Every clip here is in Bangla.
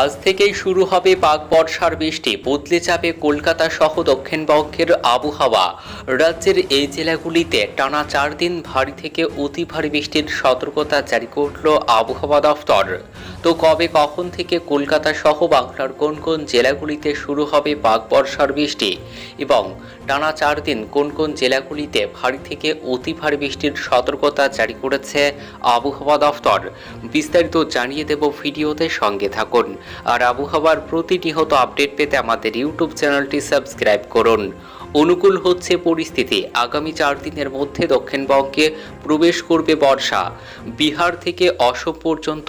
আজ থেকেই শুরু হবে পাক বর্ষার বৃষ্টি। বদলে যাবে কলকাতা সহ দক্ষিণবঙ্গের আবহাওয়া। রাজ্যের এই জেলাগুলিতে টানা চার দিন ভারী থেকে অতি ভারী বৃষ্টির সতর্কতা জারি করল আবহাওয়া দফতর তো কবে কখন থেকে কলকাতা সহ বাংলার কোন কোন জেলাগুলিতে শুরু হবে পাক বর্ষার বৃষ্টি? এবং টানা চার দিন কোন কোন জেলাগুলিতে ভারী থেকে অতি ভারী বৃষ্টির সতর্কতা জারি করেছে আবহাওয়া দফতর বিস্তারিত জানিয়ে দেব ভিডিওতে সঙ্গে থাকুন। আর আবহাওয়ার প্রতিনিয়ত আপডেট পেতে আমাদের ইউটিউব চ্যানেলটি সাবস্ক্রাইব করুন। অনুকূল হচ্ছে পরিস্থিতি। আগামী চার দিনের মধ্যে দক্ষিণবঙ্গে প্রবেশ করবে বর্ষা। বিহার থেকে অসম পর্যন্ত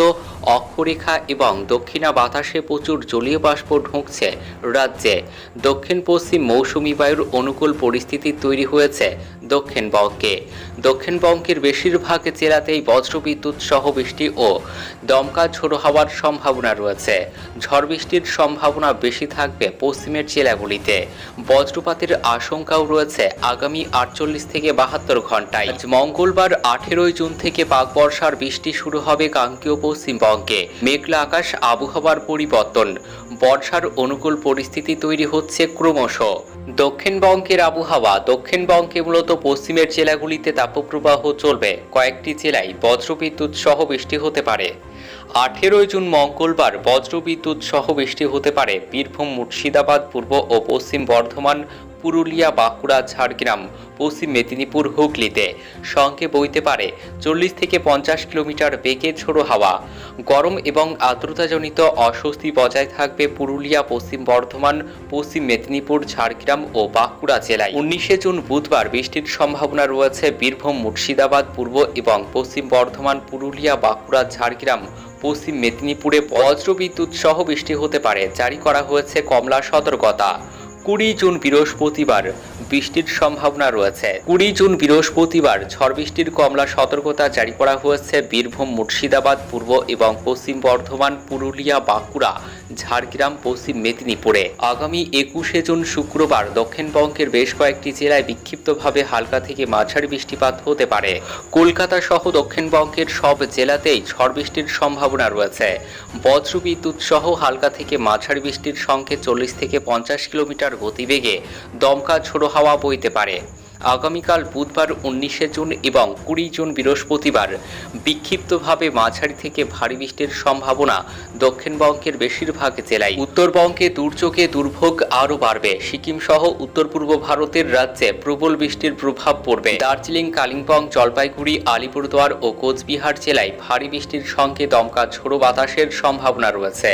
অক্ষরেখা এবং দক্ষিণা বাতাসে প্রচুর জলীয় বাষ্প ঢুকছে রাজ্যে। দক্ষিণ পশ্চিম মৌসুমি বায়ুর অনুকূল পরিস্থিতি তৈরি হয়েছে দক্ষিণবঙ্গে দক্ষিণবঙ্গের বেশিরভাগ জেলাতেই বজ্রবিদ্যুৎ সহ বৃষ্টি ও দমকা ঝোড়ো হওয়ার সম্ভাবনা রয়েছে। ঝড় বৃষ্টির সম্ভাবনা বেশি থাকবে পশ্চিমের জেলাগুলিতে। বজ্রপাতের আশঙ্কাও রয়েছে আগামী আটচল্লিশ থেকে বাহাত্তর ঘন্টায়। মঙ্গলবার আঠেরোই জুন থেকে পাক বর্ষার বৃষ্টি শুরু হবে কাঙ্ক্ষীয় পশ্চিমবঙ্গে। মেঘলা আকাশ, আবহাওয়ার পরিবর্তন। বর্ষার অনুকূল পরিস্থিতি তৈরি হচ্ছে ক্রমশ। দক্ষিণবঙ্গের আবহাওয়া। দক্ষিণবঙ্গে মূলত পশ্চিমের জেলাগুলিতে তাপপ্রবাহ চলবে। কয়েকটি জেলায় বজ্রবিদ্যুৎ সহ বৃষ্টি হতে পারে। আঠেরোই জুন মঙ্গলবার বজ্রবিদ্যুৎ সহ বৃষ্টি হতে পারে। বীরভূম, মুর্শিদাবাদ, পূর্ব ও পশ্চিম বর্ধমান পুরুলিয়া, বাঁকুড়া, ঝাড়গ্রাম, পশ্চিম মেদিনীপুর, হুগলিতে। সঙ্গে বইতে পারে, চল্লিশ থেকে পঞ্চাশ কিলোমিটার বেগে ঝোড়ো হাওয়া। গরম এবং আর্দ্রতাজনিত অস্বস্তি বজায় থাকবে পুরুলিয়া, পশ্চিম বর্ধমান, পশ্চিম মেদিনীপুর, ঝাড়গ্রাম ও বাঁকুড়া জেলায়। উনিশে জুন বুধবার বৃষ্টির সম্ভাবনা রয়েছে বীরভূম, মুর্শিদাবাদ, পূর্ব এবং পশ্চিম বর্ধমান, পুরুলিয়া, বাঁকুড়া, ঝাড়গ্রাম, পশ্চিম মেদিনীপুরে বজ্রবিদ্যুৎ সহ বৃষ্টি হতে পারে। জারি করা হয়েছে কমলা সতর্কতা। কুড়ি জুন বৃহস্পতিবার বৃষ্টির সম্ভাবনা রয়েছে। কুড়ি জুন বৃহস্পতিবার ঝড় বৃষ্টির কমলা সতর্কতা জারি করা হয়েছে বীরভূম মুর্শিদাবাদ, পূর্ব এবং পশ্চিম বর্ধমান, পুরুলিয়া, বাঁকুড়া ঝাড়গ্রাম, পশ্চিম মেদিনীপুরে। আগামী একুশে জুন শুক্রবার দক্ষিণবঙ্গের বেশ কয়েকটি জেলায় বিক্ষিপ্তভাবে হালকা থেকে মাঝারি বৃষ্টিপাত হতে পারে। কলকাতা সহ দক্ষিণবঙ্গের সব জেলাতেই ঝড় বৃষ্টির সম্ভাবনা রয়েছে। বজ্রবিদ্যুৎ সহ হালকা থেকে মাঝারি বৃষ্টির সঙ্গে চল্লিশ থেকে পঞ্চাশ কিলোমিটার গতিবেগে দমকা ঝোড়ো হাওয়া বইতে পারে। আগামীকাল বুধবার উনিশে জুন এবং কুড়ি জুন বৃহস্পতিবার বিক্ষিপ্তভাবে মাঝারি থেকে ভারী বৃষ্টির সম্ভাবনা দক্ষিণবঙ্গের বেশিরভাগ জেলায়। উত্তরবঙ্গে দুর্যোগে দুর্ভোগ আরও বাড়বে। সিকিম সহ উত্তর পূর্ব ভারতের রাজ্যে প্রবল বৃষ্টির প্রভাব পড়বে। দার্জিলিং, কালিম্পং, জলপাইগুড়ি, আলিপুরদুয়ার ও কোচবিহার জেলায় ভারী বৃষ্টির সঙ্গে দমকা ঝোড়ো বাতাসের সম্ভাবনা রয়েছে।